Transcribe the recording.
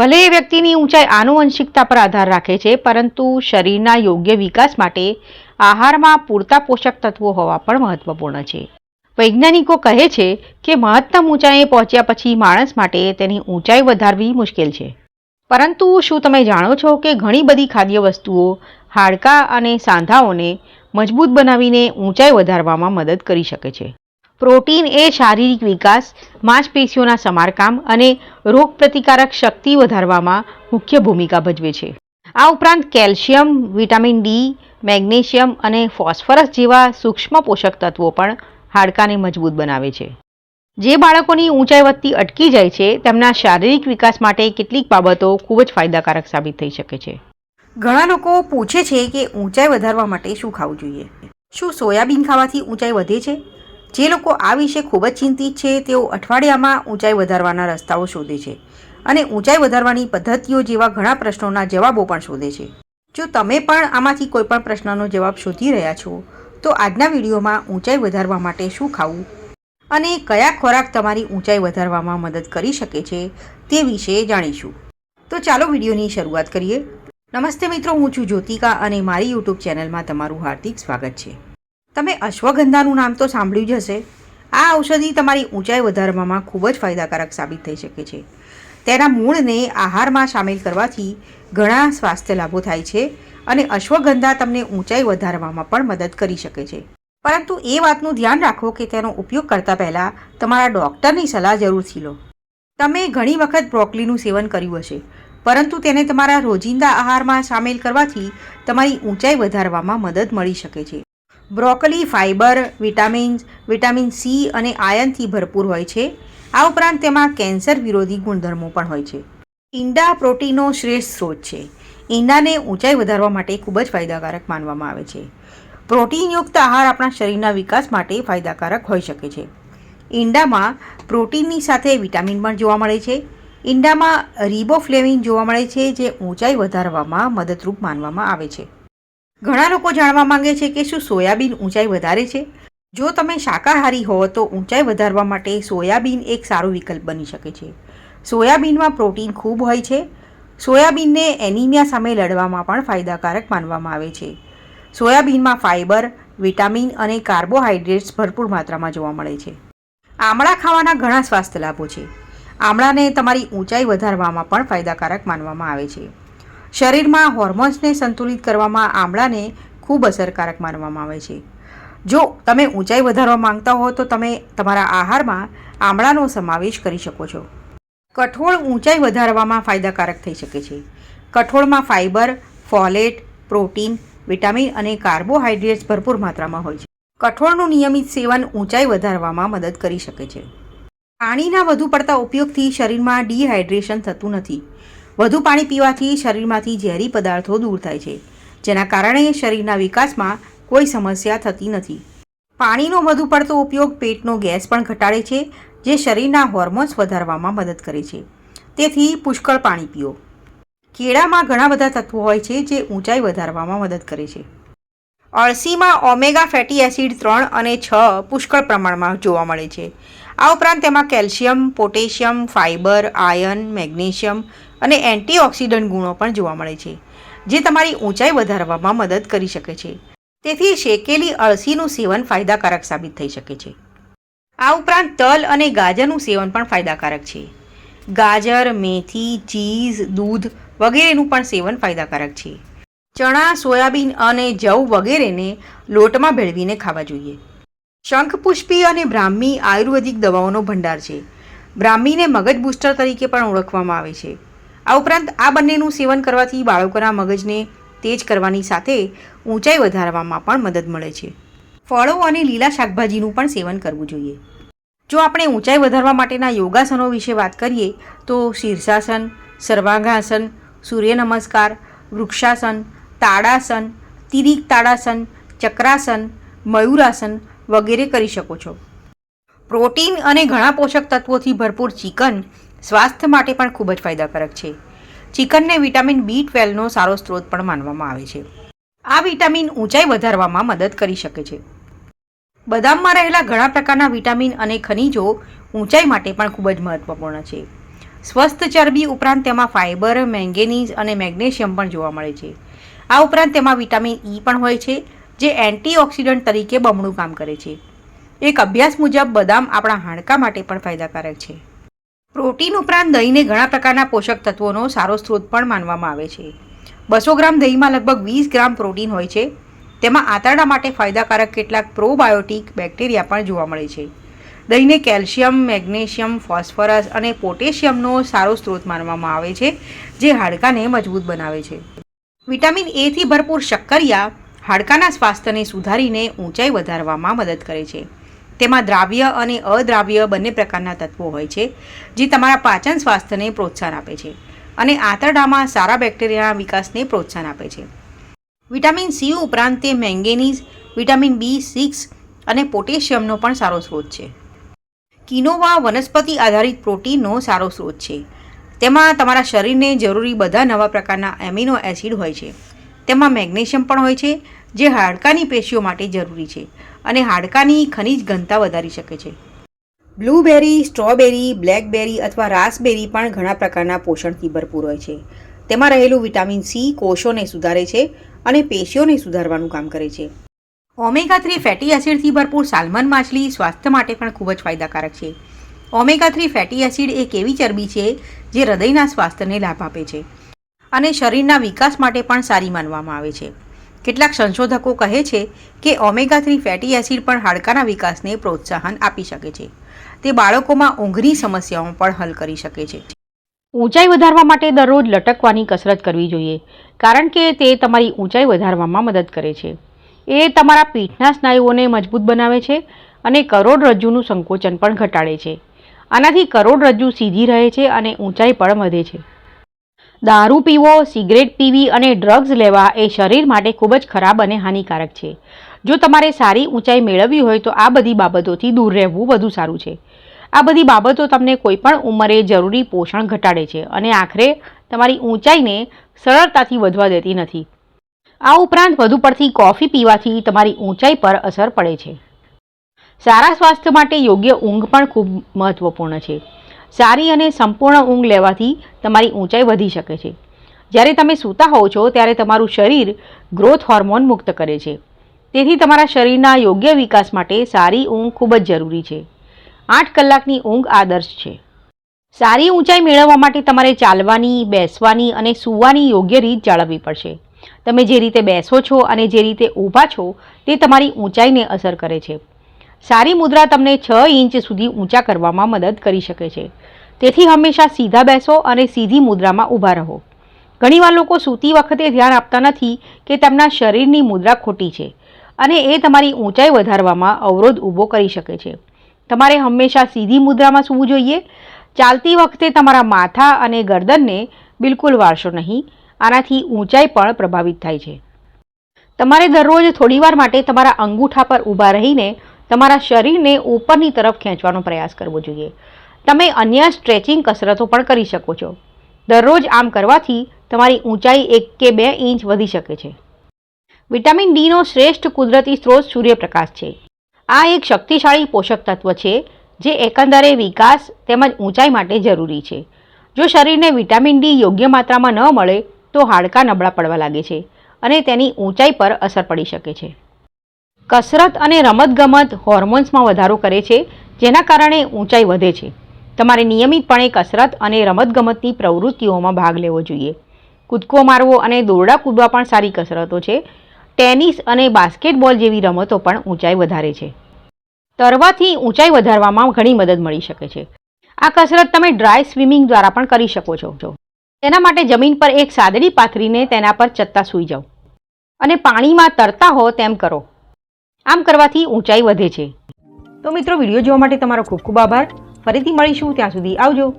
ભલે એ વ્યક્તિની ઊંચાઈ આનુવંશિકતા પર આધાર રાખે છે, પરંતુ શરીરના યોગ્ય વિકાસ માટે આહારમાં પૂરતા પોષક તત્વો હોવા પણ મહત્વપૂર્ણ છે. વૈજ્ઞાનિકો કહે છે કે મહત્તમ ઊંચાઈએ પહોંચ્યા પછી માણસ માટે તેની ઊંચાઈ વધારવી મુશ્કેલ છે. પરંતુ શું તમે જાણો છો કે ઘણી બધી ખાદ્ય વસ્તુઓ હાડકાં અને સાંધાઓને મજબૂત બનાવીને ઊંચાઈ વધારવામાં મદદ કરી શકે છે? પ્રોટીન એ શારીરિક વિકાસ, માંસપેશીઓના સમારકામ અને રોગપ્રતિકારક શક્તિ વધારવામાં મુખ્ય ભૂમિકા ભજવે છે. આ ઉપરાંત કેલ્શિયમ, વિટામિન ડી મેગ્નેશિયમ અને ફોસ્ફરસ જેવા સૂક્ષ્મ પોષક તત્વો પણ હાડકાને મજબૂત બનાવે છે. જે બાળકોની ઊંચાઈ વધતી અટકી જાય છે, તેમના શારીરિક વિકાસ માટે કેટલીક બાબતો ખૂબ જ ફાયદાકારક સાબિત થઈ શકે છે. ઘણા લોકો પૂછે છે કે ઊંચાઈ વધારવા માટે શું ખાવું જોઈએ? શું સોયાબીન ખાવાથી ઊંચાઈ વધે છે? જે લોકો આ વિશે ખૂબ જ ચિંતિત છે, તેઓ અઠવાડિયામાં ઊંચાઈ વધારવાના રસ્તાઓ શોધે છે અને ઊંચાઈ વધારવાની પદ્ધતિઓ જેવા ઘણા પ્રશ્નોના જવાબો પણ શોધે છે. જો તમે પણ આમાંથી કોઈપણ પ્રશ્નનો જવાબ શોધી રહ્યા છો, તો આજના વિડીયોમાં ઊંચાઈ વધારવા માટે શું ખાવું અને કયા ખોરાક તમારી ઊંચાઈ વધારવામાં મદદ કરી શકે છે, તે વિશે જાણીશું. તો ચાલો વિડીયોની શરૂઆત કરીએ. નમસ્તે મિત્રો, હું છું જ્યોતિકા અને મારી યુટ્યુબ ચેનલમાં તમારું હાર્દિક સ્વાગત છે. તમે અશ્વગંધાનું નામ તો સાંભળ્યું જ હશે. આ ઔષધિ તમારી ઊંચાઈ વધારવામાં ખૂબ જ ફાયદાકારક સાબિત થઈ શકે છે. તેના મૂળને આહારમાં સામેલ કરવાથી ઘણા સ્વાસ્થ્ય લાભો થાય છે અને અશ્વગંધા તમને ઊંચાઈ વધારવામાં પણ મદદ કરી શકે છે. પરંતુ એ વાતનું ધ્યાન રાખો કે તેનો ઉપયોગ કરતા પહેલાં તમારા ડૉક્ટરની સલાહ જરૂરથી લો. તમે ઘણી વખત બ્રોકલીનું સેવન કર્યું હશે, પરંતુ તેને તમારા રોજિંદા આહારમાં સામેલ કરવાથી તમારી ઊંચાઈ વધારવામાં મદદ મળી શકે છે. Broccoli, fibre, vitamins, vitamin C અને આયનથી ભરપૂર હોય છે. આ ઉપરાંત તેમાં કેન્સર વિરોધી ગુણધર્મો પણ હોય છે. ઈંડા પ્રોટીનનો શ્રેષ્ઠ સ્ત્રોત છે. ઈંડાને ઊંચાઈ વધારવા માટે ખૂબ જ ફાયદાકારક માનવામાં આવે છે. પ્રોટીનયુક્ત આહાર આપણા શરીરના વિકાસ માટે ફાયદાકારક હોઈ શકે છે. ઈંડામાં પ્રોટીનની સાથે વિટામિન પણ જોવા મળે છે. ઈંડામાં રિબોફ્લેવિન જોવા મળે છે, જે ઊંચાઈ વધારવામાં મદદરૂપ માનવામાં આવે છે. ઘણા લોકો જાણવા માંગે છે કે શું સોયાબીન ઊંચાઈ વધારે છે? જો તમે શાકાહારી હો, તો ઊંચાઈ વધારવા માટે સોયાબીન એક સારો વિકલ્પ બની શકે છે. સોયાબીનમાં પ્રોટીન ખૂબ હોય છે. સોયાબીનને એનિમિયા સામે લડવામાં પણ ફાયદાકારક માનવામાં આવે છે. સોયાબીનમાં ફાઇબર વિટામિન અને કાર્બોહાઈડ્રેટ્સ ભરપૂર માત્રામાં જોવા મળે છે. આમળા ખાવાના ઘણા સ્વાસ્થ્ય લાભો છે. આમળાને તમારી ઊંચાઈ વધારવામાં પણ ફાયદાકારક માનવામાં આવે છે. શરીરમાં હોર્મોન્સને સંતુલિત કરવામાં આમળાને ખૂબ અસરકારક માનવામાં આવે છે. જો તમે ઊંચાઈ વધારવા માંગતા હો, તો તમે તમારા આહારમાં આમળાનો સમાવેશ કરી શકો છો. કઠોળ ઊંચાઈ વધારવામાં ફાયદાકારક થઈ શકે છે. કઠોળમાં ફાઇબર ફોલેટ, પ્રોટીન, વિટામિન અને કાર્બોહાઈડ્રેટ્સ ભરપૂર માત્રામાં હોય છે. કઠોળનું નિયમિત સેવન ઊંચાઈ વધારવામાં મદદ કરી શકે છે. પાણીના વધુ પડતા ઉપયોગથી શરીરમાં ડિહાઇડ્રેશન થતું નથી. વધુ પાણી પીવાથી શરીરમાંથી ઝેરી પદાર્થો દૂર થાય છે, જેના કારણે શરીરના વિકાસમાં કોઈ સમસ્યા થતી નથી. પાણીનો વધુ પડતો ઉપયોગ પેટનો ગેસ પણ ઘટાડે છે, જે શરીરના હોર્મોન્સ વધારવામાં મદદ કરે છે. તેથી પુષ્કળ પાણી પીઓ. કેળામાં ઘણા બધા તત્વો હોય છે, જે ઊંચાઈ વધારવામાં મદદ કરે છે. અળસીમાં ઓમેગા ફેટી એસિડ ત્રણ અને છ પુષ્કળ પ્રમાણમાં જોવા મળે છે. આ ઉપરાંત તેમાં calcium, potassium fibre iron magnesium અને એન્ટીઓક્સિડન્ટ ગુણો પણ જોવા મળે છે, જે તમારી ઊંચાઈ વધારવામાં મદદ કરી શકે છે. તેથી શેકેલી અળસીનું સેવન ફાયદાકારક સાબિત થઈ શકે છે. આ ઉપરાંત તલ અને ગાજરનું સેવન પણ ફાયદાકારક છે. ગાજર, મેથી, ચીઝ, દૂધ વગેરેનું પણ સેવન ફાયદાકારક છે. ચણા, સોયાબીન અને જવ વગેરેને લોટમાં ભેળવીને ખાવા જોઈએ. શંખપુષ્પી અને બ્રાહ્મી આયુર્વેદિક દવાઓનો ભંડાર છે. બ્રાહ્મીને મગજ બૂસ્ટર તરીકે પણ ઓળખવામાં આવે છે. આ ઉપરાંત આ બંનેનું સેવન કરવાથી બાળકોના મગજને તેજ કરવાની સાથે ઊંચાઈ વધારવામાં પણ મદદ મળે છે. ફળો અને લીલા શાકભાજીનું પણ સેવન કરવું જોઈએ. જો આપણે ઊંચાઈ વધારવા માટેના યોગાસનો વિશે વાત કરીએ, તો શીર્ષાસન, સર્વાંગાસન સૂર્ય નમસ્કાર વૃક્ષાસન તાડાસન તિરિક તાડાસન ચક્રાસન, મયુરાસન વગેરે કરી શકો છો. પ્રોટીન અને ઘણા પોષક તત્વોથી ભરપૂર ચિકન સ્વાસ્થ્ય માટે પણ ખૂબ જ ફાયદાકારક છે. ચિકનને વિટામિન બી ટ્વેલ્વનો સારો સ્ત્રોત પણ માનવામાં આવે છે. આ વિટામિન ઊંચાઈ વધારવામાં મદદ કરી શકે છે. બદામમાં રહેલા ઘણા પ્રકારના વિટામિન અને ખનિજો ઊંચાઈ માટે પણ ખૂબ જ મહત્વપૂર્ણ છે. સ્વસ્થ ચરબી ઉપરાંત તેમાં ફાઇબર મેંગેનીઝ અને મેગ્નેશિયમ પણ જોવા મળે છે. આ ઉપરાંત તેમાં વિટામિન ઈ પણ હોય છે, જે એન્ટીઓક્સિડન્ટ તરીકે બમણું કામ કરે છે. એક અભ્યાસ મુજબ બદામ આપણા હાડકાં માટે પણ ફાયદાકારક છે. પ્રોટીન ઉપરાંત દહીંને ઘણા પ્રકારના પોષક તત્વોનો સારો સ્ત્રોત પણ માનવામાં આવે છે. બસો ગ્રામ દહીંમાં લગભગ વીસ ગ્રામ પ્રોટીન હોય છે. તેમાં આંતરડા માટે ફાયદાકારક કેટલાક પ્રોબાયોટિક બેક્ટેરિયા પણ જોવા મળે છે. દહીંને કેલ્શિયમ, મેગ્નેશિયમ, ફોસ્ફરસ અને પોટેશિયમનો સારો સ્ત્રોત માનવામાં આવે છે, જે હાડકાને મજબૂત બનાવે છે. વિટામિન એથી ભરપૂર શક્કરિયા હાડકાના સ્વાસ્થ્યને સુધારીને ઊંચાઈ વધારવામાં મદદ કરે છે. તેમાં દ્રાવ્ય અને અદ્રાવ્ય બંને પ્રકારના તત્વો હોય છે, જે તમારા પાચન સ્વાસ્થ્યને પ્રોત્સાહન આપે છે અને આંતરડામાં સારા બેક્ટેરિયાના વિકાસને પ્રોત્સાહન આપે છે. વિટામિન સી ઉપરાંત તે મેંગેનીઝ, વિટામિન બી સિક્સ અને પોટેશિયમનો પણ સારો સ્ત્રોત છે. કિનોવા વનસ્પતિ આધારિત પ્રોટીનનો સારો સ્ત્રોત છે. તેમાં તમારા શરીરને જરૂરી બધા નવા પ્રકારના એમિનો એસિડ હોય છે. તેમાં મેગ્નેશિયમ પણ હોય છે, જે હાડકાની પેશીઓ માટે જરૂરી છે. અને હાડકાની ખનિજ ઘનતા વધારી શકે છે. બ્લૂબેરી, સ્ટ્રોબેરી, બ્લેકબેરી અથવા રાસબેરી પણ ઘણા પ્રકારના પોષણથી ભરપૂર હોય છે. તેમાં રહેલું વિટામિન સી કોષોને સુધારે છે અને પેશીઓને સુધારવાનું કામ કરે છે. ઓમેગા થ્રી ફેટી એસિડથી ભરપૂર સાલ્મન માછલી સ્વાસ્થ્ય માટે પણ ખૂબ જ ફાયદાકારક છે. ઓમેગા થ્રી ફેટી એસિડ એક એવી ચરબી છે જે હૃદયના સ્વાસ્થ્યને લાભ આપે છે અને શરીરના વિકાસ માટે પણ સારી માનવામાં આવે છે. કેટલાક સંશોધકો કહે છે કે ઓમેગા થ્રી ફેટી એસિડ પણ હાડકાના વિકાસને પ્રોત્સાહન આપી શકે છે. તે બાળકોમાં ઊંઘની સમસ્યાઓ પણ હલ કરી શકે છે. ઊંચાઈ વધારવા માટે દરરોજ લટકવાની કસરત કરવી જોઈએ, કારણ કે તે તમારી ઊંચાઈ વધારવામાં મદદ કરે છે. એ તમારા પીઠના સ્નાયુઓને મજબૂત બનાવે છે અને કરોડરજ્જુનું સંકોચન પણ ઘટાડે છે. આનાથી કરોડરજ્જુ સીધી રહે છે અને ઊંચાઈ પણ વધે છે. દારૂ પીવો, સિગરેટ પીવી અને ડ્રગ્સ લેવા એ શરીર માટે ખૂબ જ ખરાબ અને હાનિકારક છે. જો તમારે સારી ઊંચાઈ મેળવવી હોય તો આ બધી બાબતોથી દૂર રહેવું વધુ સારું છે. આ બધી બાબતો તમને કોઈપણ ઉંમરે જરૂરી પોષણ ઘટાડે છે અને આખરે તમારી ઊંચાઈને સરળતાથી વધવા દેતી નથી. આ ઉપરાંત વધુ પડતી કોફી પીવાથી તમારી ઊંચાઈ પર અસર પડે છે. સારા સ્વાસ્થ્ય માટે યોગ્ય ઊંઘ પણ ખૂબ મહત્વપૂર્ણ છે. સારી અને સંપૂર્ણ ઊંઘ લેવાથી તમારી ઊંચાઈ વધી શકે છે. જ્યારે તમે સૂતા હોવ છો, ત્યારે તમારું શરીર ગ્રોથ હોર્મોન મુક્ત કરે છે. તેથી તમારા શરીરના યોગ્ય વિકાસ માટે સારી ઊંઘ ખૂબ જ જરૂરી છે. આઠ કલાકની ઊંઘ આદર્શ છે. સારી ઊંચાઈ મેળવવા માટે તમારે ચાલવાની, બેસવાની અને સૂવાની યોગ્ય રીત જાળવવી પડશે. તમે જે રીતે બેસો છો અને જે રીતે ઊભા છો, તે તમારી ઊંચાઈને અસર કરે છે. સારી મુદ્રા તમને છ ઇંચ સુધી ઊંચા કરવામાં મદદ કરી શકે છે. તેથી હંમેશા સીધા બેસો અને સીધી મુદ્રામાં ઊભા રહો. ઘણીવાર લોકો સૂતી વખતે ધ્યાન આપતા નથી કે તેમના શરીરની મુદ્રા ખોટી છે અને એ તમારી ઊંચાઈ વધારવામાં અવરોધ ઊભો કરી શકે છે. તમારે હંમેશા સીધી મુદ્રામાં સૂવું જોઈએ. ચાલતી વખતે તમારા માથા અને ગરદનને બિલકુલ વાળશો નહીં, આનાથી ઊંચાઈ પણ પ્રભાવિત થાય છે. તમારે દરરોજ થોડીવાર માટે તમારા અંગૂઠા પર ઊભા રહીને તમારા શરીરને ઉપરની તરફ ખેંચવાનો પ્રયાસ કરવો જોઈએ. તમે અન્ય સ્ટ્રેચિંગ કસરતો પણ કરી શકો છો. દરરોજ આમ કરવાથી તમારી ઊંચાઈ એક કે બે ઇંચ વધી શકે છે. વિટામિન ડીનો શ્રેષ્ઠ કુદરતી સ્ત્રોત સૂર્યપ્રકાશ છે. આ એક શક્તિશાળી પોષક તત્વ છે, જે એકંદરે વિકાસ તેમજ ઊંચાઈ માટે જરૂરી છે. જો શરીરને વિટામિન ડી યોગ્ય માત્રામાં ન મળે, તો હાડકાં નબળા પડવા લાગે છે અને તેની ઊંચાઈ પર અસર પડી શકે છે. કસરત અને રમતગમત હોર્મોન્સમાં વધારો કરે છે, જેના કારણે ઊંચાઈ વધે છે. તમારે નિયમિતપણે કસરત અને રમતગમતની પ્રવૃત્તિઓમાં ભાગ લેવો જોઈએ. કૂદકો મારવો અને દોરડા કૂદવા પણ સારી કસરતો છે. ટેનિસ અને બાસ્કેટબોલ જેવી રમતો પણ ઊંચાઈ વધારે છે. તરવાથી ઊંચાઈ વધારવામાં ઘણી મદદ મળી શકે છે. આ કસરત તમે ડ્રાય સ્વિમિંગ દ્વારા પણ કરી શકો છો. તેના માટે જમીન પર એક સાદડી પાથરીને તેના પર ચત્તા સૂઈ જાઓ. અને પાણીમાં તરતા હો તેમ કરો. આમ કરવાથી ઊંચાઈ વધે છે. તો મિત્રો, વીડિયો જોવા માટે તમારો ખૂબ ખૂબ આભાર. ફરીથી મળીશું, ત્યાં સુધી આવજો.